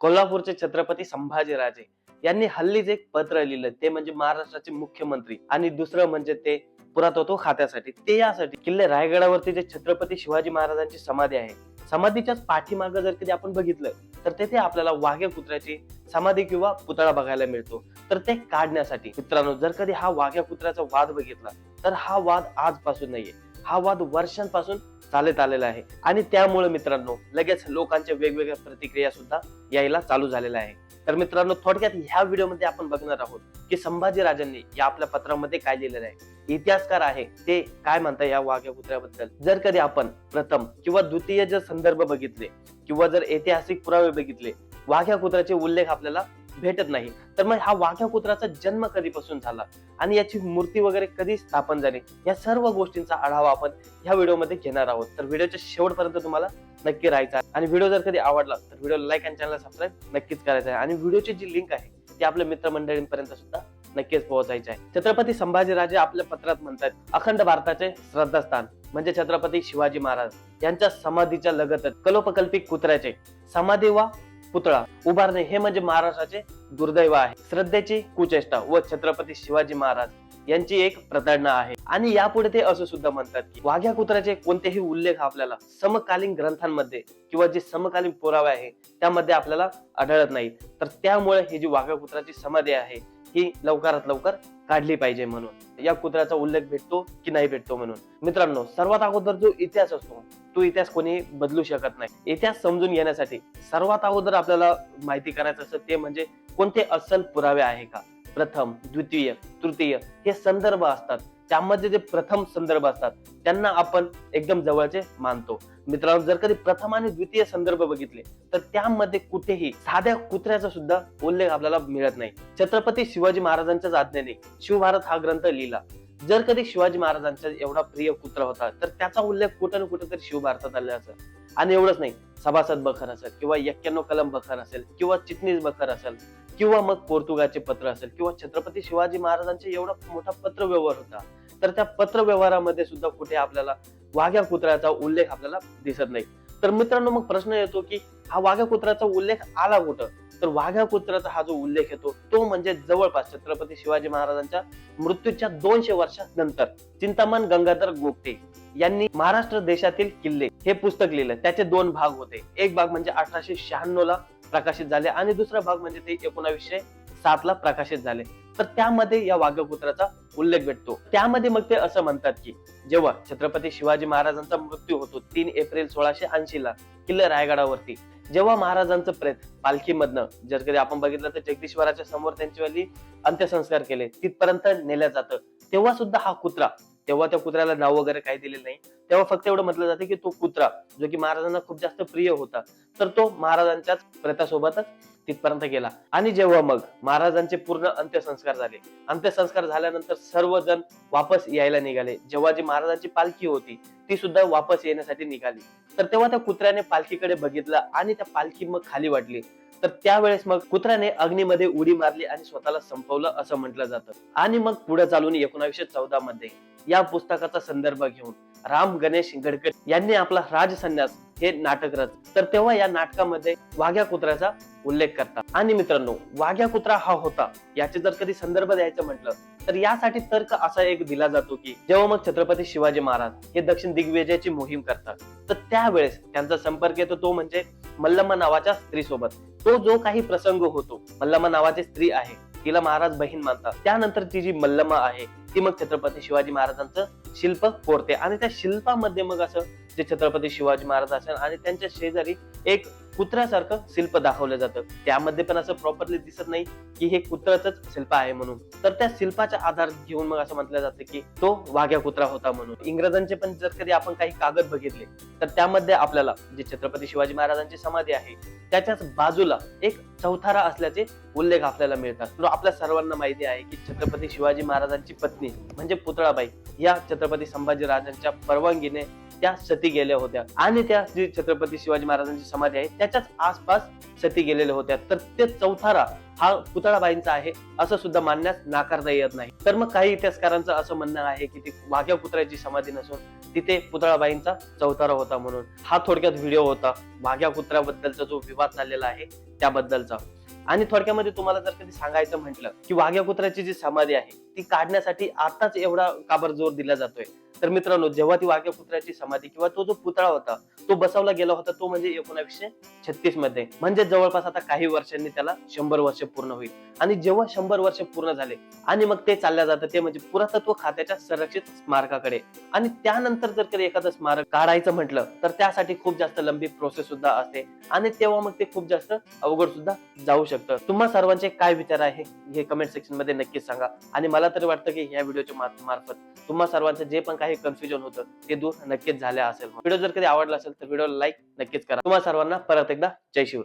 कोल्हापूरचे छत्रपती संभाजीराजे यांनी हल्लीच एक पत्र लिहिलं ते म्हणजे महाराष्ट्राचे मुख्यमंत्री आणि दुसरं म्हणजे ते पुरातत्व खात्यासाठी. ते यासाठी किल्ले रायगडावरती जे छत्रपती शिवाजी महाराजांची समाधी आहे. समाधीच्याच पाठीमागं जर कधी आपण बघितलं तर तेथे आपल्याला वाघ्या कुत्र्याची समाधी किंवा पुतळा बघायला मिळतो. तर ते काढण्यासाठी मित्रांनो जर कधी हा वाघ्या कुत्र्याचा वाद बघितला तर हा वाद आजपासून नाहीये. हा वाद वर्षांपासून चालत आलेला आहे. आणि त्यामुळे मित्रांनो लगेच लोकांच्या वेगवेगळ्या प्रतिक्रिया सुद्धा यायला चालू झालेल्या आहे. तर मित्रांनो थोडक्यात ह्या व्हिडिओमध्ये आपण बघणार आहोत की संभाजी राजांनी या आपल्या पत्रामध्ये काय लिहिलेलं आहे. इतिहासकार आहे ते काय म्हणतात या वाघ्या कुत्र्याबद्दल? जर कधी आपण प्रथम किंवा द्वितीय जर संदर्भ बघितले किंवा जर ऐतिहासिक पुरावे बघितले वाघ्या कुत्र्याचे उल्लेख आपल्याला भेटत नाही. तर मग हा वाघ्या कुत्र्याचा जन्म कधीपासून झाला? आणि याची मूर्ती वगैरे कधी स्थापन झाली? या सर्व गोष्टींचा आढावा आपण ह्या व्हिडिओमध्ये घेणार आहोत. तर व्हिडिओच्या शेवटपर्यंत तुम्हाला नक्की राहायचा आहे. आणि व्हिडिओ जर कधी आवडला तर व्हिडिओ लाईक आणि चॅनल सबस्क्राईब नक्कीच करायचा आहे. आणि व्हिडिओची जी लिंक आहे ती आपल्या मित्रमंडळींपर्यंत सुद्धा नक्कीच पोहोचायचे आहे. छत्रपती संभाजीराजे आपल्या पत्रात म्हणतात अखंड भारताचे श्रद्धास्थान म्हणजे छत्रपती शिवाजी महाराज यांच्या समाधीच्या लगतच कलोपकल्पिक कुत्र्याचे समाधी वा पुतळा उभारणे हे म्हणजे महाराष्ट्राचे दुर्दैव आहे. श्रद्धेची कुचेष्टा व छत्रपती शिवाजी महाराज यांची एक प्रताडणा आहे. आणि यापुढे ते असं सुद्धा म्हणतात की वाघ्या कुत्र्याचे कोणतेही उल्लेख आपल्याला समकालीन ग्रंथांमध्ये किंवा जे समकालीन पुरावे आहे त्यामध्ये आपल्याला आढळत नाही तर त्यामुळे ही जी वाघ्या कुत्र्याची समाधी आहे ही लवकरात लवकर काढली पाहिजे म्हणून. या कुत्र्याचा उल्लेख भेटतो की नाही भेटतो म्हणून. मित्रांनो सर्वात अगोदर जो इतिहास असतो तो इतिहास कोणी बदलू शकत नाही. इतिहास समजून घेण्यासाठी सर्वात अगोदर आपल्याला माहिती करायचं असतं ते म्हणजे कोणते असल पुरावे आहे का? प्रथम द्वितीय तृतीय हे संदर्भ असतात. त्यामध्ये जे प्रथम संदर्भ असतात त्यांना आपण एकदम जवळचे मानतो. मित्रांनो जर कधी प्रथम आणि द्वितीय संदर्भ बघितले तर त्यामध्ये कुठेही साध्या कुत्र्याचा सुद्धा उल्लेख आपल्याला मिळत नाही. छत्रपती शिवाजी महाराजांच्याच आज्ञेने शिवभारत हा ग्रंथ लिहिला. जर कधी शिवाजी महाराजांचा एवढा प्रिय कुत्रा होता तर त्याचा उल्लेख कुठं ना कुठं तरी शिवभारतात आला असं आणि एवढंच नाही सभासद बखर असेल किंवा एक्क्याण्णव कलम बखर असेल किंवा चिटणीस बखर असेल किंवा मग पोर्तुगालचे पत्र असेल किंवा छत्रपती शिवाजी महाराजांचे एवढा मोठा पत्र व्यवहार होता तर त्या पत्र व्यवहारामध्ये सुद्धा कुठे आपल्याला वाघ्या कुत्र्याचा उल्लेख आपल्याला दिसत नाही. तर मित्रांनो मग प्रश्न येतो की हा वाघ्या कुत्र्याचा उल्लेख आला कुठं? तर वाघ्या कुत्र्याचा हा जो उल्लेख येतो तो म्हणजे जवळपास छत्रपती शिवाजी महाराजांच्या मृत्यूच्या दोनशे वर्षानंतर चिंतामण गंगाधर गोगटे यांनी महाराष्ट्र देशातील किल्ले हे पुस्तक लिहिलं. त्याचे दोन भाग होते. एक भाग म्हणजे अठराशे शहाण्णव ला प्रकाशित झाले आणि दुसरा भाग म्हणजे ते एकोणावीसशे सात ला प्रकाशित झाले. तर त्यामध्ये या वाघपुत्राचा उल्लेख भेटतो. त्यामध्ये मग ते असं म्हणतात की जेव्हा छत्रपती शिवाजी महाराजांचा मृत्यू होतो तीन एप्रिल सोळाशे ऐंशी ला किल्ले रायगडावरती जेव्हा महाराजांचं प्रेत पालखीमधनं जर कधी आपण बघितलं तर जगदीश्वराच्या समोर त्यांची वाली अंत्यसंस्कार केले तिथपर्यंत नेल्या जातं तेव्हा सुद्धा हा कुत्रा तेव्हा त्या कुत्र्याला नाव वगैरे काही दिलेलं नाही. तेव्हा फक्त एवढं म्हटलं जातं की तो कुत्रा जो की महाराजांना खूप जास्त प्रिय होता तर तो महाराजांच्याच प्रेतासोबतच तिथपर्यंत गेला. आणि जेव्हा मग महाराजांचे पूर्ण अंत्यसंस्कार झाले अंत्यसंस्कार झाल्यानंतर सर्वजण वापस यायला निघाले. जेव्हा जी महाराजांची पालखी होती ती सुद्धा वापस येण्यासाठी निघाली. तर तेव्हा त्या कुत्र्याने पालखीकडे बघितलं आणि त्या पालखी मग खाली वाटली तर त्यावेळेस मग कुत्र्याने अग्नीमध्ये उडी मारली आणि स्वतःला संपवलं असं म्हटलं जातं. आणि मग पुढे चालून एकोणावीसशे चौदा मध्ये या पुस्तकाचा संदर्भ घेऊन राम गणेश गडकरी यांनी आपला राजसन्यास हे नाटक रच तर तेव्हा या नाटकामध्ये वाघ्या कुत्र्याचा उल्लेख करतात. आणि मित्रांनो वाघ्या कुत्रा हा होता याचे जर कधी संदर्भ द्यायचं म्हटलं तर यासाठी तर्क असा एक दिला जातो की जेव्हा मग छत्रपती शिवाजी महाराज हे दक्षिण दिग्विजयाची मोहीम करतात तर त्यावेळेस त्यांचा संपर्क येतो तो म्हणजे मल्लम्मा नावाच्या स्त्रीसोबत. तो जो काही प्रसंग होतो मल्लम्मा नावाची स्त्री आहे तिला महाराज बहीण मानतात. त्यानंतर ती जी मल्लम्मा आहे ती मग छत्रपती शिवाजी महाराजांचं शिल्प कोरते. आणि त्या शिल्पामध्ये मग असं जे छत्रपती शिवाजी महाराज असेल आणि त्यांच्या शेजारी एक कुत्र्यासारखं शिल्प दाखवलं जातं. त्यामध्ये पण असं प्रॉपरली दिसत नाही की हे कुत्र्याच शिल्प आहे म्हणून. तर त्या शिल्पाचा आधार घेऊन मग असं म्हटलं जातं की तो वाघ्या कुत्रा होता म्हणून. इंग्रजांचे पण जर कधी आपण काही कागद बघितले तर त्यामध्ये आपल्याला जे छत्रपती शिवाजी महाराजांची समाधी आहे त्याच्याच बाजूला एक चौथारा असल्याचे उल्लेख आपल्याला मिळतात. आपल्या सर्वांना माहिती आहे की छत्रपती शिवाजी महाराजांची पत्नी म्हणजे पुतळाबाई या छत्रपती संभाजी राजांच्या परवानगीने त्या सती गेल्या होत्या. आणि त्या जी छत्रपती शिवाजी महाराजांची समाधी आहे. त्याच्याच आसपास सती गेलेल्या होत्या. तर ते चौथारा हा पुतळाबाईंचा आहे असं सुद्धा मानण्यास नाकारता येत नाही. तर मग काही इतिहासकारांचं असं म्हणणं आहे की ती वाघ्या कुत्र्याची समाधी नसून तिथे पुतळाबाईंचा चौथारा होता म्हणून. हा थोडक्यात व्हिडिओ होता. वाघ्या कुत्र्याबद्दलचा जो विवाद चाललेला आहे त्याबद्दलचा. आणि थोडक्यामध्ये तुम्हाला जर कधी सांगायचं म्हटलं की वाघ्या कुत्र्याची जी समाधी आहे ती काढण्यासाठी आताच एवढा काबर जोर दिला जातोय. तर मित्रांनो जेव्हा ती वाघ्या समाधी किंवा तो जो पुतळा होता तो बसवला गेला होता तो म्हणजे एकोणावीसशे छत्तीसमध्ये. म्हणजे जवळपास आता काही वर्षांनी त्याला शंभर वर्ष पूर्ण होईल. आणि जेव्हा शंभर वर्ष पूर्ण झाले आणि मग ते चालल्या जातं ते म्हणजे पुरातत्व खात्याच्या संरक्षित स्मारकाकडे. आणि त्यानंतर जर कधी एखादं स्मारक काढायचं म्हटलं तर त्यासाठी खूप जास्त लंबी प्रोसेस सुद्धा असते. आणि तेव्हा मग ते खूप जास्त अवघड सुद्धा जाऊ शकतं. तुम्हा सर्वांचे काय विचार आहे हे कमेंट सेक्शनमध्ये नक्कीच सांगा. आणि मला तरी वाटतं की या व्हिडिओच्या मार्फत तुम्हा सर्वांचं जे पण काही कन्फ्युजन होतं ते दूर नक्कीच झाले असेल. व्हिडिओ जर कधी आवडला असेल तर व्हिडिओला लाईक नक्कीच करा. तुम्हाला सर्वांना परत एकदा जय शिवराय.